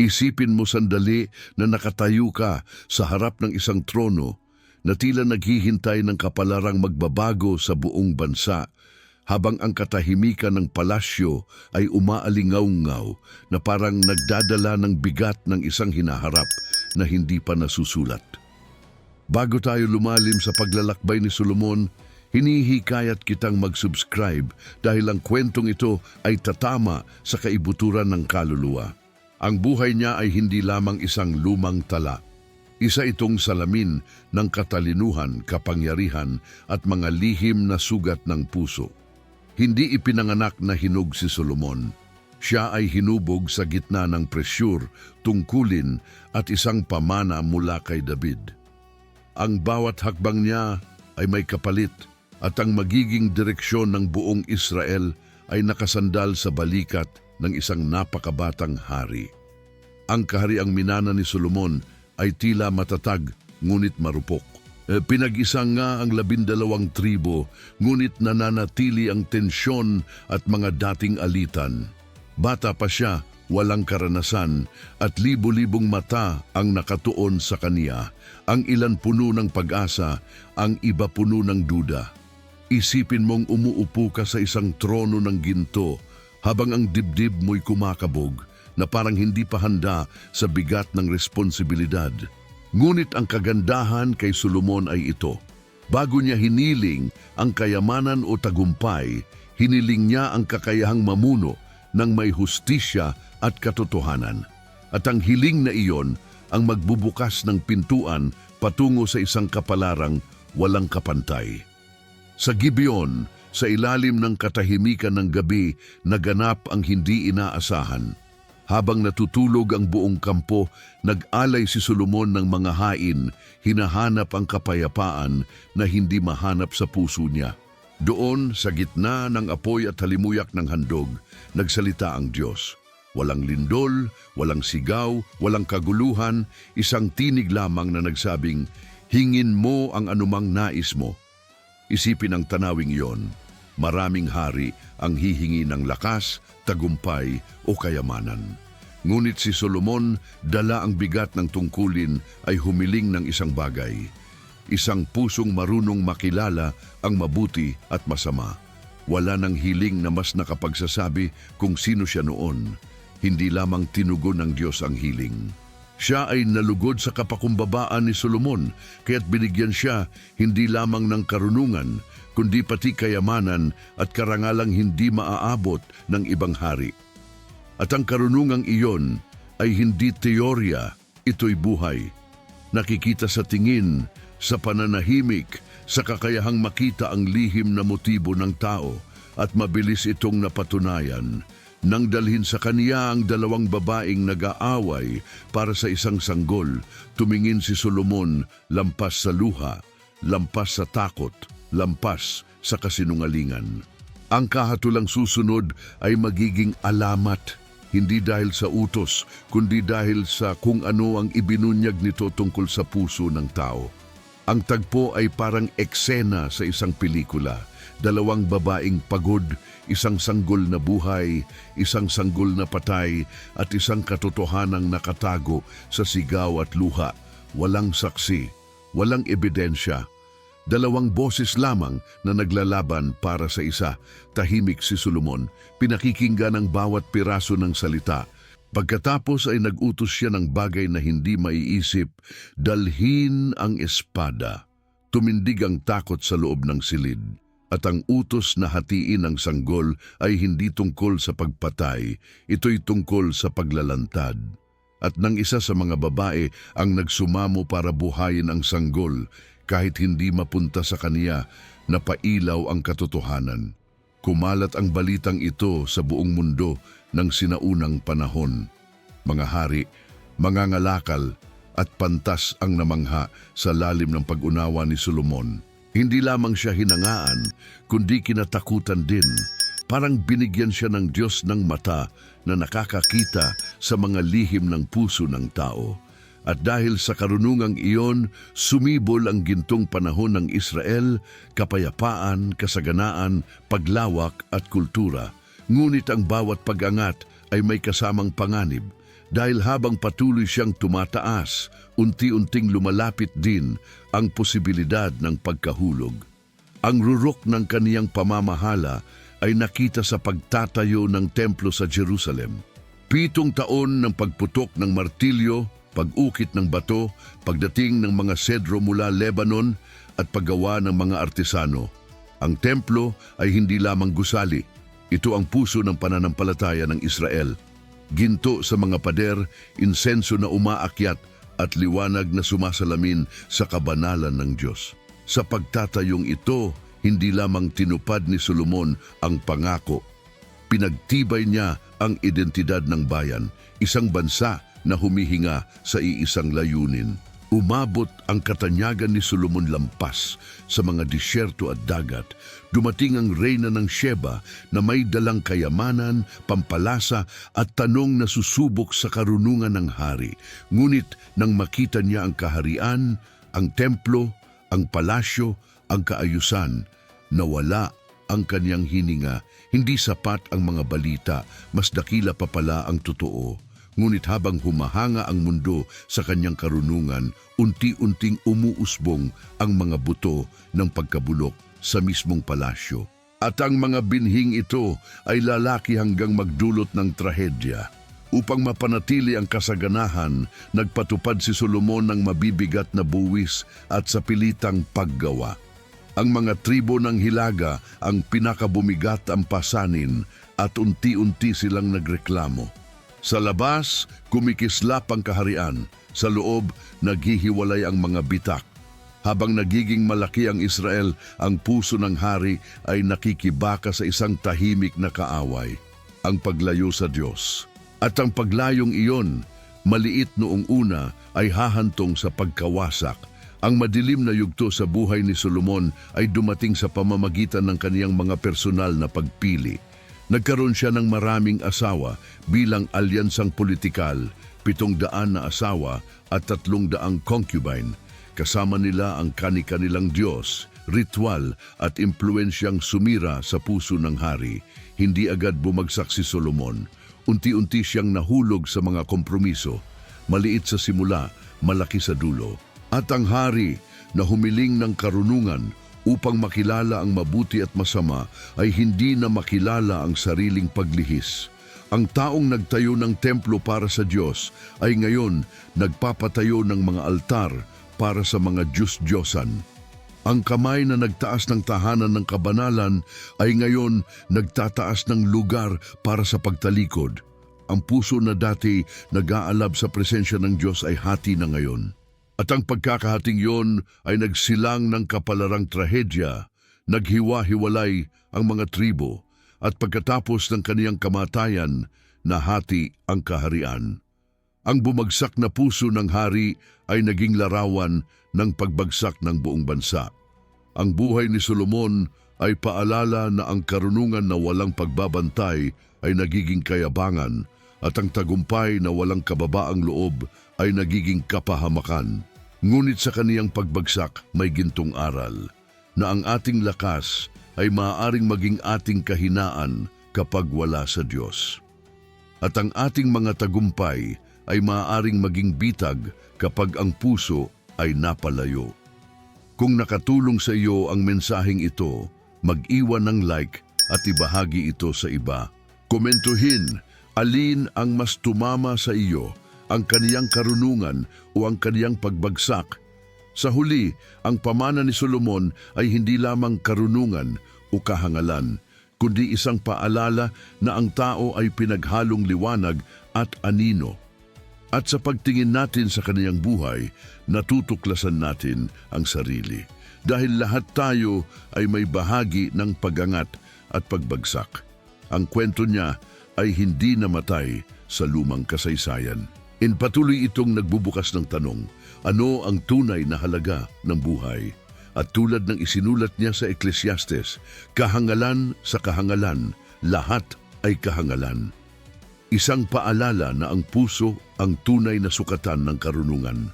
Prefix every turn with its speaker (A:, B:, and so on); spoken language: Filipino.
A: Isipin mo sandali na nakatayo ka sa harap ng isang trono na tila naghihintay ng kapalarang magbabago sa buong bansa habang ang katahimikan ng palasyo ay umaalingaw-ngaw na parang nagdadala ng bigat ng isang hinaharap na hindi pa nasusulat. Bago tayo lumalim sa paglalakbay ni Solomon, hinihikayat kitang mag-subscribe dahil ang kwentong ito ay tatama sa kaibuturan ng kaluluwa. Ang buhay niya ay hindi lamang isang lumang tala. Isa itong salamin ng katalinuhan, kapangyarihan at mga lihim na sugat ng puso. Hindi ipinanganak na hinog si Solomon. Siya ay hinubog sa gitna ng presyur, tungkulin at isang pamana mula kay David. Ang bawat hakbang niya ay may kapalit at ang magiging direksyon ng buong Israel ay nakasandal sa balikat ng isang napakabatang hari. Ang kahariang minana ni Solomon ay tila matatag ngunit marupok. E, Pinag-isa nga ang labindalawang tribo, ngunit nananatili ang tensyon at mga dating alitan. Bata pa siya, walang karanasan, at libo-libong mata ang nakatuon sa kaniya. Ang ilan puno ng pag-asa, ang iba puno ng duda. Isipin mong umuupo ka sa isang trono ng ginto habang ang dibdib mo'y kumakabog na parang hindi pa handa sa bigat ng responsibilidad. Ngunit ang kagandahan kay Solomon ay ito. Bago niya hiniling ang kayamanan o tagumpay, hiniling niya ang kakayahang mamuno ng may hustisya at katotohanan. At ang hiling na iyon ang magbubukas ng pintuan patungo sa isang kapalarang walang kapantay. Sa Gibeon, sa ilalim ng katahimikan ng gabi, naganap ang hindi inaasahan. Habang natutulog ang buong kampo, nag-alay si Solomon ng mga hain, hinahanap ang kapayapaan na hindi mahanap sa puso niya. Doon, sa gitna ng apoy at halimuyak ng handog, nagsalita ang Diyos. Walang lindol, walang sigaw, walang kaguluhan, isang tinig lamang na nagsabing, Hingin mo ang anumang nais mo. Isipin ang tanawing iyon. Maraming hari ang hihingi ng lakas, tagumpay o kayamanan. Ngunit si Solomon, dala ang bigat ng tungkulin ay humiling ng isang bagay. Isang pusong marunong makilala ang mabuti at masama. Wala nang hiling na mas nakapagsasabi kung sino siya noon. Hindi lamang tinugon ng Diyos ang hiling. Siya ay nalugod sa kapakumbabaan ni Solomon, kaya't binigyan siya hindi lamang ng karunungan, kundi pati kayamanan at karangalang hindi maaabot ng ibang hari. At ang karunungang iyon ay hindi teorya, ito'y buhay. Nakikita sa tingin, sa pananahimik, sa kakayahang makita ang lihim na motibo ng tao at mabilis itong napatunayan nang dalhin sa kaniya ang dalawang babaeng nag-aaway para sa isang sanggol, tumingin si Solomon lampas sa luha, lampas sa takot, lampas sa kasinungalingan. Ang kahatulang susunod ay magiging alamat, hindi dahil sa utos, kundi dahil sa kung ano ang ibinunyag nito tungkol sa puso ng tao. Ang tagpo ay parang eksena sa isang pelikula. Dalawang babaeng pagod, isang sanggol na buhay, isang sanggol na patay, at isang katotohanang nakatago sa sigaw at luha. Walang saksi, walang ebidensya. Dalawang boses lamang na naglalaban para sa isa. Tahimik si Solomon, pinakikinggan ang bawat piraso ng salita. Pagkatapos ay nag-utos siya ng bagay na hindi maiisip, dalhin ang espada. Tumindig ang takot sa loob ng silid. At ang utos na hatiin ang sanggol ay hindi tungkol sa pagpatay, ito'y tungkol sa paglalantad. At nang isa sa mga babae ang nagsumamo para buhayin ang sanggol, kahit hindi mapunta sa kaniya, napailaw ang katotohanan. Kumalat ang balitang ito sa buong mundo ng sinaunang panahon. Mga hari, mga ngalakal, at pantas ang namangha sa lalim ng pag-unawa ni Solomon. Hindi lamang siya hinangaan, kundi kinatakutan din. Parang binigyan siya ng Diyos ng mata na nakakakita sa mga lihim ng puso ng tao. At dahil sa karunungang iyon, sumibol ang gintong panahon ng Israel, kapayapaan, kasaganaan, paglawak at kultura. Ngunit ang bawat pag-angat ay may kasamang panganib. dahil habang patuloy siyang tumataas, unti-unting lumalapit din ang posibilidad ng pagkahulog. Ang rurok ng kaniyang pamamahala ay nakita sa pagtatayo ng templo sa Jerusalem. Pitong taon ng pagputok ng martilyo, pag-ukit ng bato, pagdating ng mga sedro mula Lebanon at paggawa ng mga artesano. Ang templo ay hindi lamang gusali. Ito ang puso ng pananampalataya ng Israel. Ginto sa mga pader, insenso na umaakyat at liwanag na sumasalamin sa kabanalan ng Diyos. Sa pagtatayong ito, hindi lamang tinupad ni Solomon ang pangako. Pinagtibay niya ang identidad ng bayan, isang bansa na humihinga sa iisang layunin. Umabot ang katanyagan ni Solomon lampas sa mga disyerto at dagat. Dumating ang reyna ng Sheba na may dalang kayamanan, pampalasa at tanong na susubok sa karunungan ng hari. Ngunit nang makita niya ang kaharian, ang templo, ang palasyo, ang kaayusan, nawala ang kanyang hininga. Hindi sapat ang mga balita, mas dakila pa pala ang totoo. Ngunit habang humahanga ang mundo sa kanyang karunungan, unti-unting umuusbong ang mga buto ng pagkabulok sa mismong palasyo. At ang mga binhing ito ay lalaki hanggang magdulot ng trahedya. Upang mapanatili ang kasaganahan, nagpatupad si Solomon ng mabibigat na buwis at sa pilitang paggawa. Ang mga tribo ng Hilaga ang pinakabumigat ang pasanin at unti-unti silang nagreklamo. Sa labas, kumikislap ang kaharian. Sa loob, naghihiwalay ang mga bitak. Habang nagiging malaki ang Israel, ang puso ng hari ay nakikibaka sa isang tahimik na kaaway, ang paglayo sa Diyos. At ang paglayong iyon, maliit noong una, ay hahantong sa pagkawasak. Ang madilim na yugto sa buhay ni Solomon ay dumating sa pamamagitan ng kaniyang mga personal na pagpili. Nagkaroon siya ng maraming asawa bilang alyansang politikal, pitong daan na asawa at tatlong daang concubine. Kasama nila ang kani-kanilang Diyos, ritual at impluensyang sumira sa puso ng hari. Hindi agad bumagsak si Solomon. Unti-unti siyang nahulog sa mga kompromiso. Maliit sa simula, malaki sa dulo. At ang hari na humiling ng karunungan upang makilala ang mabuti at masama ay hindi na makilala ang sariling paglihis. Ang taong nagtayo ng templo para sa Diyos ay ngayon nagpapatayo ng mga altar para sa mga Diyos-Diyosan. Ang kamay na nagtaas ng tahanan ng kabanalan ay ngayon nagtataas ng lugar para sa pagtalikod. Ang puso na dati nag-aalab sa presensya ng Diyos ay hati na ngayon. At ang pagkakahating yon ay nagsilang ng kapalarang trahedya, naghiwa-hiwalay ang mga tribo, at pagkatapos ng kaniyang kamatayan, nahati ang kaharian. Ang bumagsak na puso ng hari ay naging larawan ng pagbagsak ng buong bansa. Ang buhay ni Solomon ay paalala na ang karunungan na walang pagbabantay ay nagiging kayabangan at ang tagumpay na walang kababaang loob ay nagiging kapahamakan. Ngunit sa kaniyang pagbagsak may gintong aral na ang ating lakas ay maaaring maging ating kahinaan kapag wala sa Diyos. At ang ating mga tagumpay ay maaaring maging bitag kapag ang puso ay napalayo. Kung nakatulong sa iyo ang mensaheng ito, mag-iwan ng like at ibahagi ito sa iba. Komentuhin alin ang mas tumama sa iyo ang kaniyang karunungan o ang kaniyang pagbagsak. Sa huli, ang pamana ni Solomon ay hindi lamang karunungan o kahangalan, kundi isang paalala na ang tao ay pinaghalong liwanag at anino. At sa pagtingin natin sa kaniyang buhay, natutuklasan natin ang sarili. Dahil lahat tayo ay may bahagi ng pagangat at pagbagsak. Ang kwento niya ay hindi namatay sa lumang kasaysayan. In patuloy itong nagbubukas ng tanong, ano ang tunay na halaga ng buhay? At tulad ng isinulat niya sa Ecclesiastes, kahangalan sa kahangalan, lahat ay kahangalan. Isang paalala na ang puso ang tunay na sukatan ng karunungan.